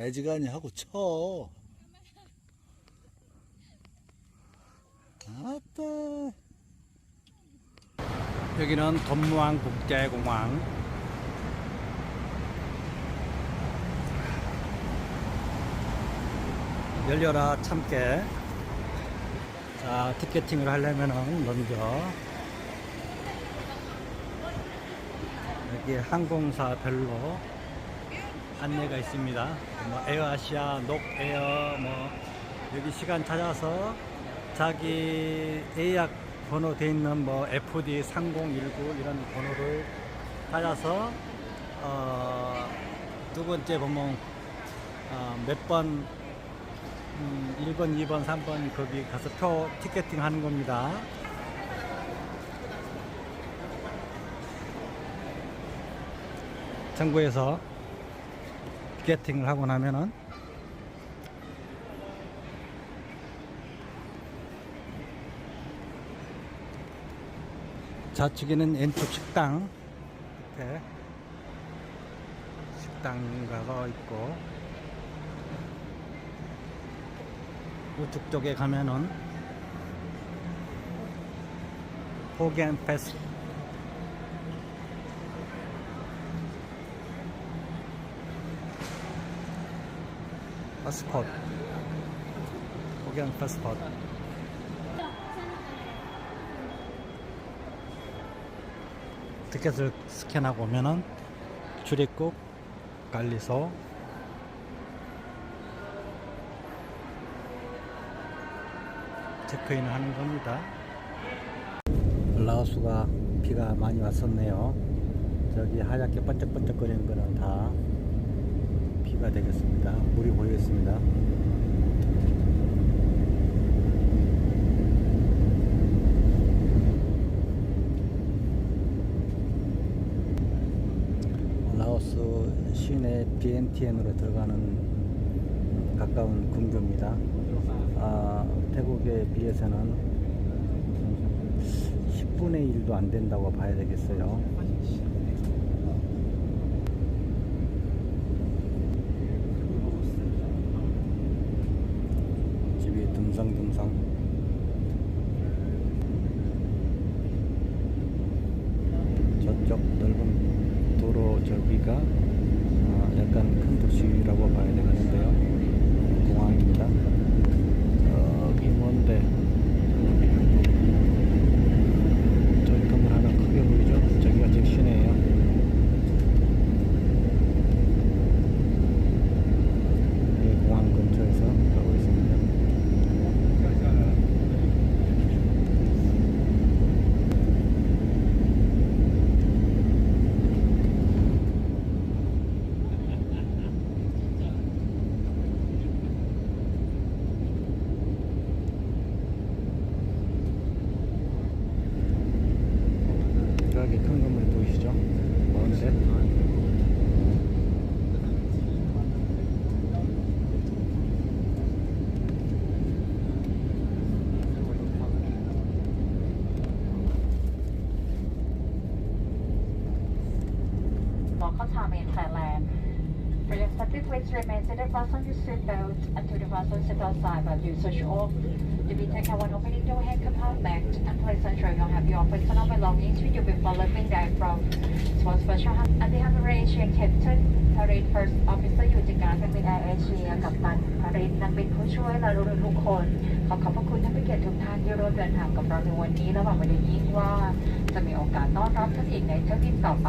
애지간히 하고 쳐. 아따. 여기는 돈무항 국제공항. 열려라 참깨. 자, 티켓팅을 하려면은 먼저 여기 항공사별로 안내가 있습니다. 뭐 에어아시아, 녹에어, 뭐 여기 시간 찾아서 자기 예약 번호 돼 있는 뭐 FD 3019 이런 번호를 찾아서 어, 두 번째 보면 어, 몇번 음, 1번, 2번, 3번 거기 가서 표 티켓팅 하는 겁니다. 정부에서 티켓팅을 하고 나면은 좌측에는 왼쪽 식당 밑에 식당가가 있고 우측 쪽에 가면은 호겐 패스 파스포트 호겐 파스포트 티켓을 스캔하고 오면은 출입국 관리소 체크인을 하는 겁니다. 라오스가 비가 많이 왔었네요. 저기 하얗게 번쩍번쩍 거리는 거는 다 비가 되겠습니다. 물이 보이겠습니다. 라오스 시내 비엔티엔으로 들어가는 가까운 근교입니다. 아, 태국에 비해서는 10분의 1도 안 된다고 봐야 되겠어요. Local time in Thailand. For your safety, please remain seated fasten your seatbelt until the fasten seatbelt sign while you switch off. You may take out one opening door hand compartment and please ensure you have your personal belongings with you before leaving the aircraft. For special hand and the Asian captain, Parade First Officer อยู่จากการเป็นแอร์เอเชียกับตันพารินนักบินผู้ช่วยและทุกคน ขอขอบพระคุณท่านผู้เกียรติทุกท่านที่ร่วมเดินทางกับเราในวันนี้และหวังเป็นอย่างยิ่งว่า จะมีโอกาสต้อนรับท่านอีกในเที่ยวบินต่อไป